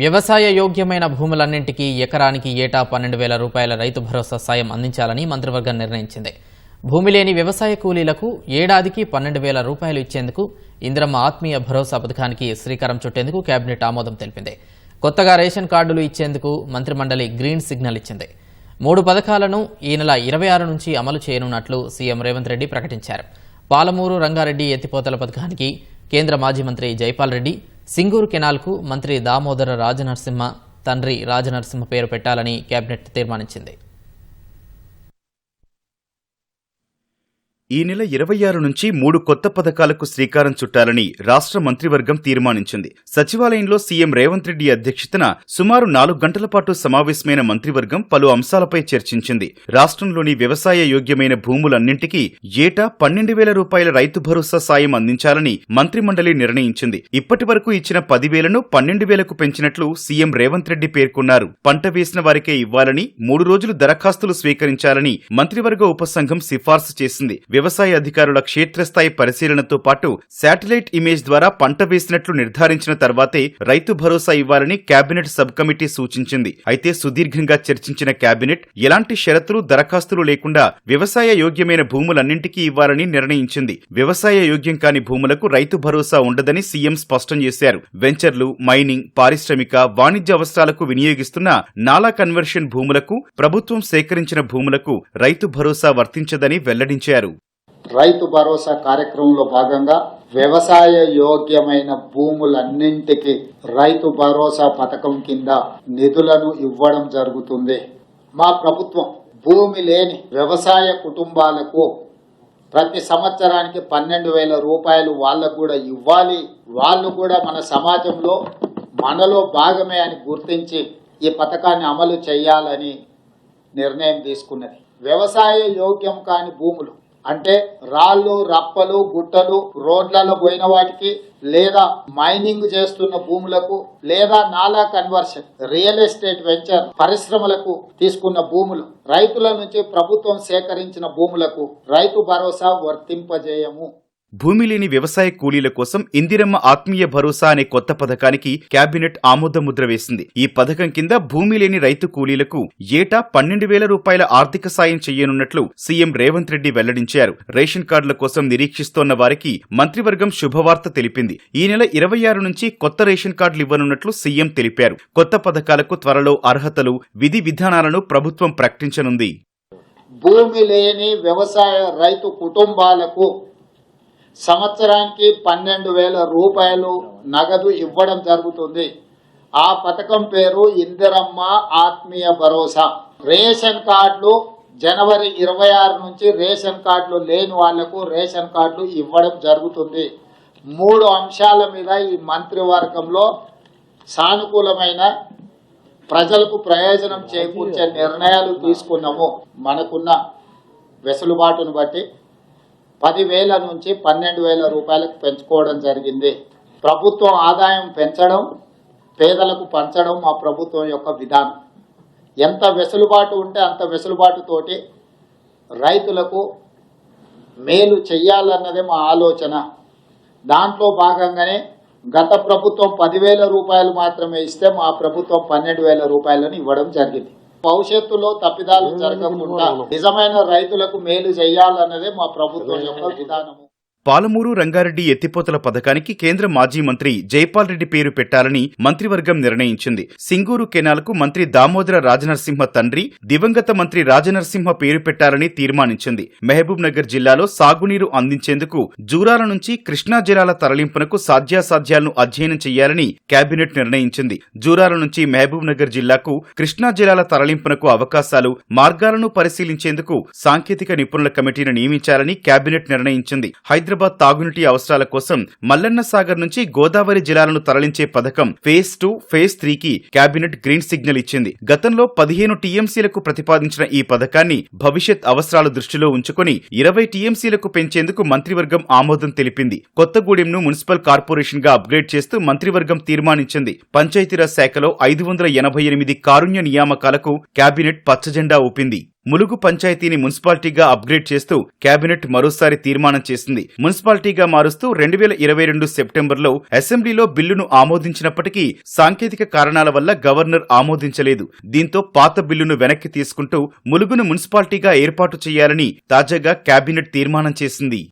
వ్యవసాయ యోగ్యమైన భూములన్నింటికీ ఎకరానికి ఏటా పన్నెండు వేల రూపాయల రైతు భరోసా సాయం అందించాలని మంత్రివర్గం నిర్ణయించింది. భూమి లేని వ్యవసాయ కూలీలకు ఏడాదికి పన్నెండు వేల రూపాయలు ఇచ్చేందుకు ఇంద్రమ్మ ఆత్మీయ భరోసా పథకానికి శ్రీకారం చుట్టేందుకు కేబినెట్ ఆమోదం తెలిపింది. కొత్తగా రేషన్ కార్డులు ఇచ్చేందుకు మంత్రిమండలి గ్రీన్ సిగ్నల్ ఇచ్చింది. మూడు పథకాలను ఈ నెల ఇరవై ఆరు నుంచి అమలు చేయనున్నట్లు సీఎం రేవంత్ రెడ్డి ప్రకటించారు. పాలమూరు రంగారెడ్డి ఎత్తిపోతల పథకానికి కేంద్ర మాజీ మంత్రి జైపాల్ రెడ్డి సింగూరు కెనాల్కు మంత్రి దామోదర రాజనరసింహ తండ్రి రాజనరసింహ పేరు పెట్టాలని కేబినెట్ తీర్మానించింది. ఈ నెల ఇరవై ఆరు నుంచి మూడు కొత్త పథకాలకు శ్రీకారం చుట్టాలని రాష్ట్ర మంత్రివర్గం తీర్మానించింది. సచివాలయంలో సీఎం రేవంత్ రెడ్డి అధ్యక్షతన సుమారు నాలుగు గంటల పాటు సమావేశమైన మంత్రివర్గం పలు అంశాలపై చర్చించింది. రాష్ట్రంలోని వ్యవసాయ యోగ్యమైన భూములన్నింటికీ ఏటా పన్నెండు వేల రూపాయల రైతు భరోసా సాయం అందించాలని మంత్రిమండలి నిర్ణయించింది. ఇప్పటి వరకు ఇచ్చిన పదివేలను పన్నెండు వేలకు పెంచినట్లు సీఎం రేవంత్ రెడ్డి పేర్కొన్నారు. పంట వేసిన వారికే ఇవ్వాలని మూడు రోజులు దరఖాస్తులు స్వీకరించాలని మంత్రివర్గ ఉపసంఘం సిఫార్సు చేసింది. వ్యవసాయ అధికారుల క్షేత్రస్థాయి పరిశీలనతో పాటు శాటిలైట్ ఇమేజ్ ద్వారా పంట వేసినట్లు నిర్ధారించిన తర్వాతే రైతు భరోసా ఇవ్వాలని కేబినెట్ సబ్ కమిటీ సూచించింది. అయితే సుదీర్ఘంగా చర్చించిన కేబినెట్ ఎలాంటి షరతులు దరఖాస్తులు లేకుండా వ్యవసాయ యోగ్యమైన భూములన్నింటికీ ఇవ్వాలని నిర్ణయించింది. వ్యవసాయ యోగ్యం కాని భూములకు రైతు భరోసా ఉండదని సీఎం స్పష్టం చేశారు. వెంచర్లు మైనింగ్ పారిశ్రామిక వాణిజ్య అవసరాలకు వినియోగిస్తున్న నాలా కన్వర్షన్ భూములకు ప్రభుత్వం సేకరించిన భూములకు రైతు భరోసా వర్తించదని వెల్లడించారు. రైతు భరోసా కార్యక్రమంలో భాగంగా వ్యవసాయ యోగ్యమైన భూములన్నింటికి రైతు భరోసా పథకం కింద నిధులను ఇవ్వడం జరుగుతుంది. మా ప్రభుత్వం భూమి లేని వ్యవసాయ కుటుంబాలకు ప్రతి సంవత్సరానికి పన్నెండు వేల రూపాయలు వాళ్ళకు కూడా ఇవ్వాలి. వాళ్ళు కూడా మన సమాజంలో మనలో భాగమే అని గుర్తించి ఈ పథకాన్ని అమలు చేయాలని నిర్ణయం తీసుకున్నది. వ్యవసాయ యోగ్యం కాని భూములు అంటే రాళ్ళు రప్పలు గుట్టలు రోడ్లలో పోయిన వాటికి లేదా మైనింగ్ చేస్తున్న భూములకు లేదా నాలా కన్వర్షన్ రియల్ ఎస్టేట్ వెంచర్ పరిశ్రమలకు తీసుకున్న భూములు రైతుల నుంచి ప్రభుత్వం సేకరించిన భూములకు రైతు భరోసా వర్తింపజేయము. భూమి లేని వ్యవసాయ కూలీల కోసం ఇందిరమ్మ ఆత్మీయ భరోసా అనే కొత్త పథకానికి కేబినెట్ ఆమోదముద్ర వేసింది. ఈ పథకం కింద భూమి లేని రైతు కూలీలకు ఏటా పన్నెండు వేల రూపాయల ఆర్థిక సాయం చేయనున్నట్లు సీఎం రేవంత్ రెడ్డి వెల్లడించారు. రేషన్ కార్డుల కోసం నిరీక్షిస్తోన్న వారికి మంత్రివర్గం శుభవార్త తెలిపింది. ఈ నెల ఇరవై ఆరు నుంచి కొత్త రేషన్ కార్డులు ఇవ్వనున్నట్లు సీఎం తెలిపారు. కొత్త పథకాలకు త్వరలో అర్హతలు విధి విధానాలను ప్రభుత్వం ప్రకటించనుంది. భూమి లేని వ్యవసాయ రైతు కుటుంబాలకు సంవత్సరానికి పన్నెండు వేల రూపాయలు నగదు ఇవ్వడం జరుగుతుంది. ఆ పథకం పేరు ఇందిరమ్మ ఆత్మీయ భరోసా. రేషన్ కార్డులు జనవరి ఇరవై ఆరు నుంచి రేషన్ కార్డులు లేని వాళ్ళకు రేషన్ కార్డులు ఇవ్వడం జరుగుతుంది. మూడు అంశాల మీద ఈ మంత్రివర్గంలో సానుకూలమైన ప్రజలకు ప్రయోజనం చేకూర్చే నిర్ణయాలు తీసుకున్నాము. మనకున్న వెసులుబాటును బట్టి పదివేల నుంచి పన్నెండు వేల రూపాయలకు పెంచుకోవడం జరిగింది. ప్రభుత్వం ఆదాయం పెంచడం పేదలకు పంచడం మా ప్రభుత్వం యొక్క విధానం. ఎంత వెసులుబాటు ఉంటే అంత వెసులుబాటుతోటి రైతులకు మేలు చెయ్యాలన్నదే మా ఆలోచన. దాంట్లో భాగంగానే గత ప్రభుత్వం పదివేల రూపాయలు మాత్రమే ఇస్తే మా ప్రభుత్వం పన్నెండు వేల రూపాయలను ఇవ్వడం జరిగింది. భవిష్యత్తులో తప్పిదాలు జరగకుండా నిజమైన రైతులకు మేలు చేయాలన్నదే మా ప్రభుత్వం యొక్క విధానము. పాలమూరు రంగారెడ్డి ఎత్తిపోతల పథకానికి కేంద్ర మాజీ మంత్రి జైపాల్ రెడ్డి పేరు పెట్టాలని మంత్రివర్గం నిర్ణయించింది. సింగూరు కెనాల్కు మంత్రి దామోదర రాజనరసింహ తండ్రి దివంగత మంత్రి రాజనరసింహ పేరు పెట్టాలని తీర్మానించింది. మహబూబ్ నగర్ జిల్లాలో సాగునీరు అందించేందుకు జూరాల నుంచి కృష్ణా జలాల తరలింపునకు సాధ్యాసాధ్యాలను అధ్యయనం చేయాలని కేబినెట్ నిర్ణయించింది. జూరాల నుంచి మహబూబ్ నగర్ జిల్లాకు కృష్ణా జలాల తరలింపునకు అవకాశాలు మార్గాలను పరిశీలించేందుకు సాంకేతిక నిపుణుల కమిటీని నియమించాలని కేబినెట్ నిర్ణయించింది. హైదరాబాద్ హైదరాబాద్ తాగునీటి అవసరాల కోసం మల్లన్న సాగర్ నుంచి గోదావరి జలాలను తరలించే పథకం ఫేజ్ టూ ఫేజ్ త్రీకి కేబినెట్ గ్రీన్ సిగ్నల్ ఇచ్చింది. గతంలో పదిహేను టీఎంసీలకు ప్రతిపాదించిన ఈ పథకాన్ని భవిష్యత్ అవసరాల దృష్టిలో ఉంచుకొని ఇరవై టీఎంసీలకు పెంచేందుకు మంత్రివర్గం ఆమోదం తెలిపింది. కొత్తగూడెంను మున్సిపల్ కార్పొరేషన్గా అప్గ్రేడ్ చేస్తూ మంత్రివర్గం తీర్మానించింది. పంచాయతీరాజ్ శాఖలో ఐదు వందల ఎనభై ఎనిమిది కారుణ్య నియామకాలకు కేబినెట్ పచ్చజెండా ఊపింది. ములుగు పంచాయతీని మున్సిపాలిటీగా అప్గ్రేడ్ చేస్తూ కేబినెట్ మరోసారి తీర్మానం చేసింది. మున్సిపాలిటీగా మారుస్తూ రెండు వేల ఇరవై రెండు సెప్టెంబర్లో అసెంబ్లీలో బిల్లును ఆమోదించినప్పటికీ సాంకేతిక కారణాల వల్ల గవర్నర్ ఆమోదించలేదు. దీంతో పాత బిల్లును వెనక్కి తీసుకుంటూ ములుగును మున్సిపాలిటీగా ఏర్పాటు చేయాలని తాజాగా కేబినెట్ తీర్మానం చేసింది.